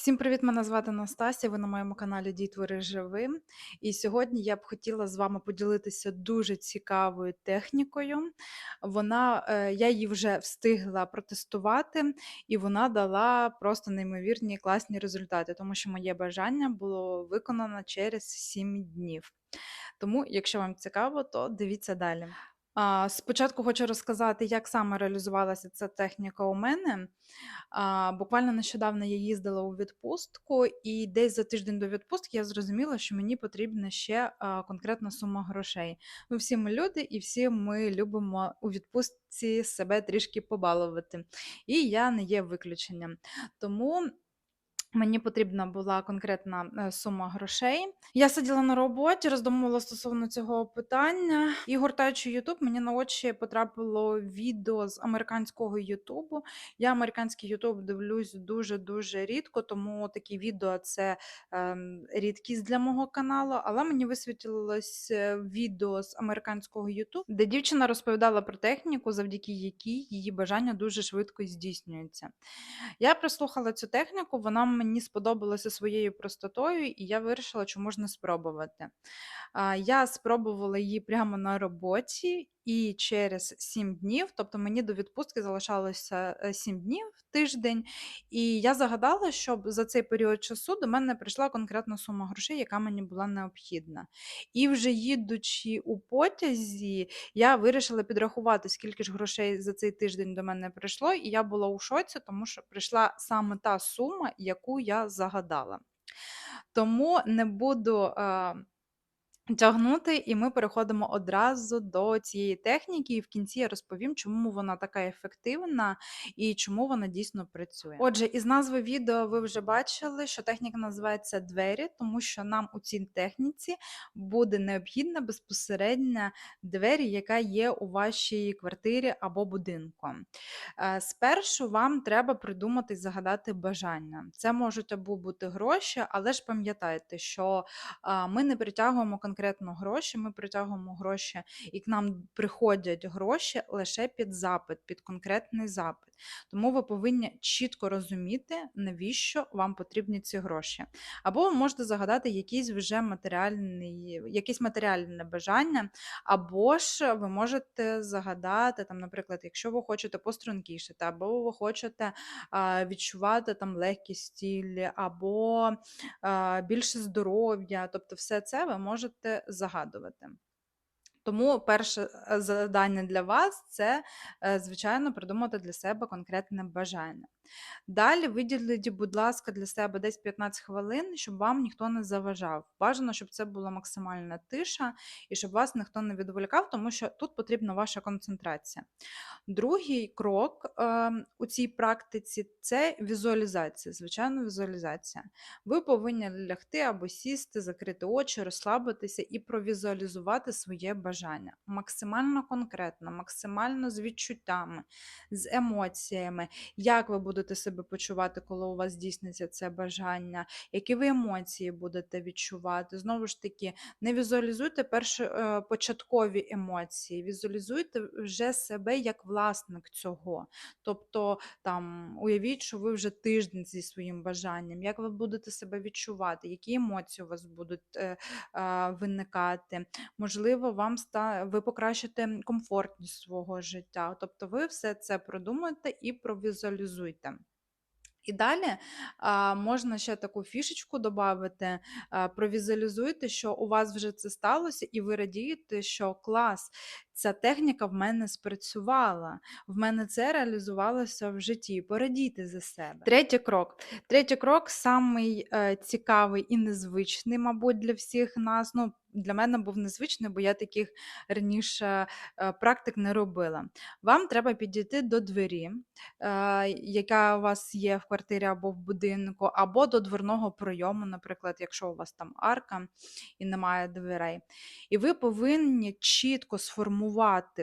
Всім привіт! Мене звати Настасія. Ви на моєму каналі Дітвори Живим. І сьогодні я б хотіла з вами поділитися дуже цікавою технікою. Вона, е, я її вже встигла протестувати, і вона дала просто неймовірні класні результати, тому що моє бажання було виконано через 7 днів. Тому, якщо вам цікаво, то дивіться далі. Спочатку хочу розказати, як саме реалізувалася ця техніка у мене. Буквально нещодавно я їздила у відпустку, і десь за тиждень до відпустки я зрозуміла, що мені потрібна ще конкретна сума грошей. Ну, всі ми люди, і всі ми любимо у відпустці себе трішки побалувати. І я не є виключенням. Тому Мені потрібна була конкретна е, сума грошей. Я сиділа на роботі, роздумувала стосовно цього питання. І гортаючи Ютуб, мені на очі потрапило відео з американського Ютубу. Я американський Ютуб дивлюсь дуже-дуже рідко, тому такі відео це ем, рідкість для мого каналу. Але мені висвітлилось е, відео з американського Ютубу, де дівчина розповідала про техніку, завдяки якій її бажання дуже швидко здійснюється. Я прослухала цю техніку, вона мені сподобалося своєю простотою, і я вирішила, що можна спробувати. Я спробувала її прямо на роботі, і через 7 днів, тобто мені до відпустки залишалося е, 7 днів тиждень, і я загадала, щоб за цей період часу до мене прийшла конкретна сума грошей, яка мені була необхідна. І вже їдучи у потязі, я вирішила підрахувати, скільки ж грошей за цей тиждень до мене прийшло, і я була у шоці, тому що прийшла саме та сума, яку я загадала. Тому не буду. Е, Тягнути, і ми переходимо одразу до цієї техніки, і в кінці я розповім, чому вона така ефективна і чому вона дійсно працює. Отже, із назви відео ви вже бачили, що техніка називається двері, тому що нам у цій техніці буде необхідна безпосередня двері, яка є у вашій квартирі або будинку. Е, Спершу вам треба придумати і загадати бажання. Це можуть або бути гроші, але ж пам'ятайте, що ми не притягуємо конкретно гроші, ми притягуємо гроші, і к нам приходять гроші лише під запит, під конкретний запит. Тому ви повинні чітко розуміти, навіщо вам потрібні ці гроші. Або ви можете загадати якісь вже матеріальний, якісь матеріальне бажання, або ж ви можете загадати, там, наприклад, якщо ви хочете пострункішити, або ви хочете а, відчувати там легкість тілі, або а, більше здоров'я. Тобто, все це ви можете загадувати. Тому перше е, завдання для вас це, е, звичайно, придумати для себе конкретне бажання. Далі виділіть, будь ласка, для себе десь 15 хвилин, щоб вам ніхто не заважав. Бажано, щоб це була максимальна тиша і щоб вас ніхто не відволікав, тому що тут потрібна ваша концентрація. Другий крок е, у цій практиці це візуалізація, звичайно, візуалізація. Ви повинні лягти або сісти, закрити очі, розслабитися і провізуалізувати своє бажання. Максимально конкретно, максимально з відчуттями, з емоціями, як ви будете себе почувати, коли у вас здійсниться це бажання, які ви емоції будете відчувати. Знову ж таки, не візуалізуйте перші е, початкові емоції, візуалізуйте вже себе як власник цього. Тобто, там, уявіть, що ви вже тиждень зі своїм бажанням, як ви будете себе відчувати, які емоції у вас будуть е, е, виникати. Можливо, вам. Ви покращите комфортність свого життя. Тобто, ви все це продумаєте і провізуалізуйте. І далі а, можна ще таку фішечку додати, провізуалізуйте, що у вас вже це сталося, і ви радієте, що клас, ця техніка в мене спрацювала, в мене це реалізувалося в житті. Порадійте за себе. Третій крок. Третій крок самий е, цікавий і незвичний, мабуть, для всіх нас. Ну, для мене був незвичний, бо я таких раніше е, практик не робила. Вам треба підійти до двері, е, яка у вас є в квартирі або в будинку, або до дверного пройому, наприклад, якщо у вас там арка і немає дверей. І ви повинні чітко сформувати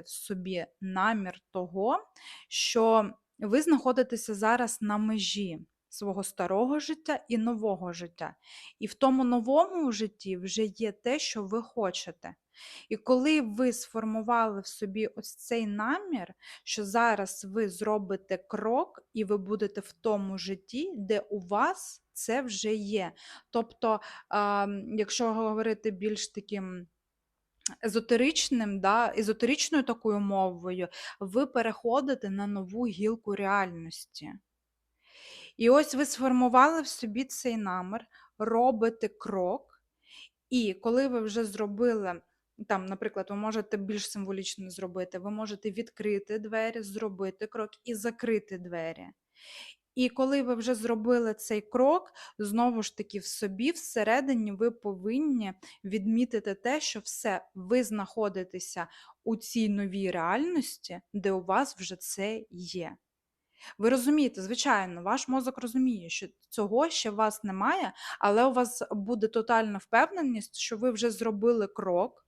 в собі намір того, що ви знаходитеся зараз на межі свого старого життя і нового життя. І в тому новому житті вже є те, що ви хочете. І коли ви сформували в собі ось цей намір, що зараз ви зробите крок, і ви будете в тому житті, де у вас це вже є. Тобто, якщо говорити більш таким езотеричним, да, езотеричною такою мовою, ви переходите на нову гілку реальності. І ось ви сформували в собі цей намір, робите крок, і коли ви вже зробили, там, наприклад, ви можете більш символічно зробити, ви можете відкрити двері, зробити крок і закрити двері. І коли ви вже зробили цей крок, знову ж таки, в собі всередині ви повинні відмітити те, що все, ви знаходитеся у цій новій реальності, де у вас вже це є. Ви розумієте, звичайно, ваш мозок розуміє, що цього ще у вас немає, але у вас буде тотальна впевненість, що ви вже зробили крок,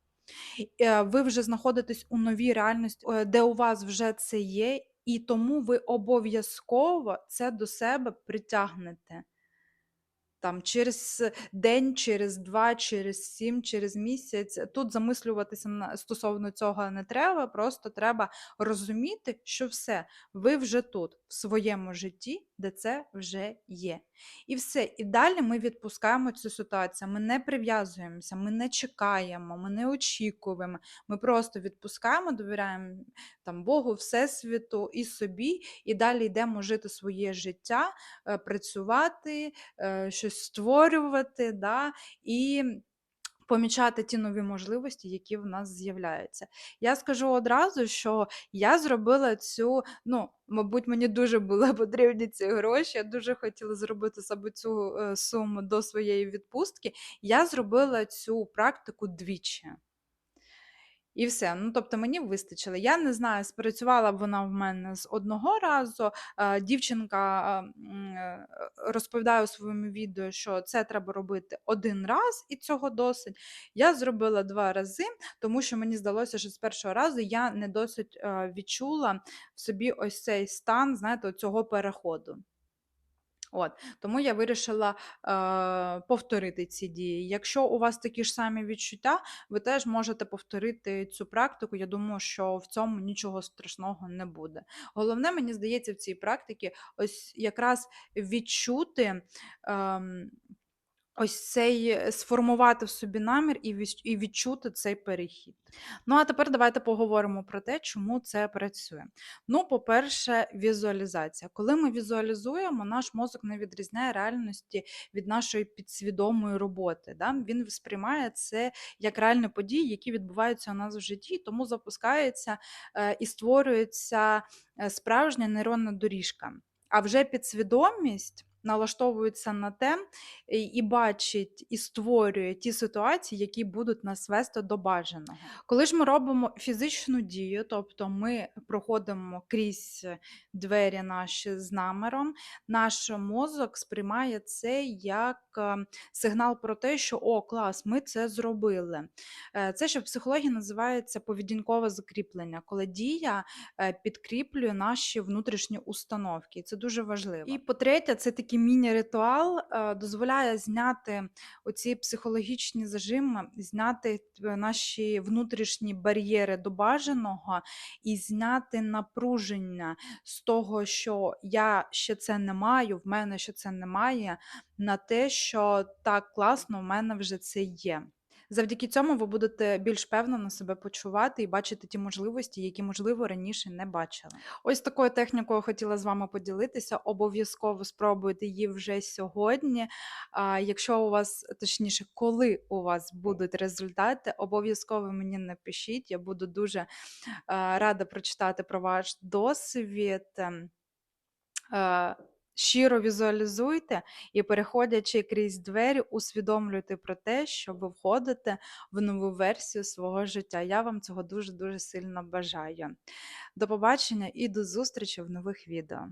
е, ви вже знаходитесь у новій реальності, е, де у вас вже це є, і тому ви обов'язково це до себе притягнете. Там через день, через 2, через 7, через місяць. Тут замислюватися стосовно цього не треба, просто треба розуміти, що все, ви вже тут, в своєму житті, де це вже є. І все. І далі ми відпускаємо цю ситуацію. Ми не прив'язуємося, ми не чекаємо, ми не очікуємо. Ми просто відпускаємо, довіряємо там Богу, Всесвіту і собі, і далі йдемо жити своє життя, е, працювати, е, щось створювати, да, і помічати ті нові можливості, які в нас з'являються. Я скажу одразу, що я зробила цю, ну, мабуть, мені дуже були потрібні ці гроші. Я дуже хотіла зробити саме цю е, суму до своєї відпустки. Я зробила цю практику двічі. І все. Ну, тобто мені вистачило. Я не знаю, спрацювала б вона в мене з одного разу. Е, Дівчинка е, розповідає у своєму відео, що це треба робити один раз, і цього досить. Я зробила два рази, тому що мені здалося, що з першого разу я не досить е, відчула в собі ось цей стан, знаєте, цього переходу. От, тому я вирішила е, повторити ці дії. Якщо у вас такі ж самі відчуття, ви теж можете повторити цю практику. Я думаю, що в цьому нічого страшного не буде. Головне, мені здається, в цій практиці ось якраз відчути. ем, Ось цей е, сформувати в собі намір і відчути цей перехід. Ну, а тепер давайте поговоримо про те, чому це працює. Ну, по-перше, візуалізація. Коли ми візуалізуємо, наш мозок не відрізняє реальності від нашої підсвідомої роботи. Да? Він сприймає це як реальні події, які відбуваються у нас в житті, тому запускається е, і створюється е, справжня нейронна доріжка. А вже підсвідомість налаштовується на те і і бачить, і створює ті ситуації, які будуть нас вести до бажаного. Коли ж ми робимо фізичну дію, тобто ми проходимо крізь двері наші з намером, наш мозок сприймає це як е, сигнал про те, що о, клас, ми це зробили. Е, Це ще в психології називається поведінкове закріплення, коли дія е, підкріплює наші внутрішні установки. Це дуже важливо. І по-третє, це такий міні-ритуал е, дозволяє зняти оці психологічні зажими, зняти наші внутрішні бар'єри до бажаного і зняти напруження з того, що я ще це не маю, в мене ще це немає, на те, що так класно, в мене вже це є. Завдяки цьому ви будете більш впевнено себе почувати і бачити ті можливості, які, можливо, раніше не бачили. Ось такою технікою хотіла з вами поділитися. Обов'язково спробуйте її вже сьогодні. А, якщо у вас, точніше, коли у вас будуть результати, обов'язково мені напишіть. Я буду дуже рада прочитати про ваш досвід. Щиро візуалізуйте і, переходячи крізь двері, усвідомлюйте про те, що ви входите в нову версію свого життя. Я вам цього дуже дуже сильно бажаю. До побачення і до зустрічі в нових відео.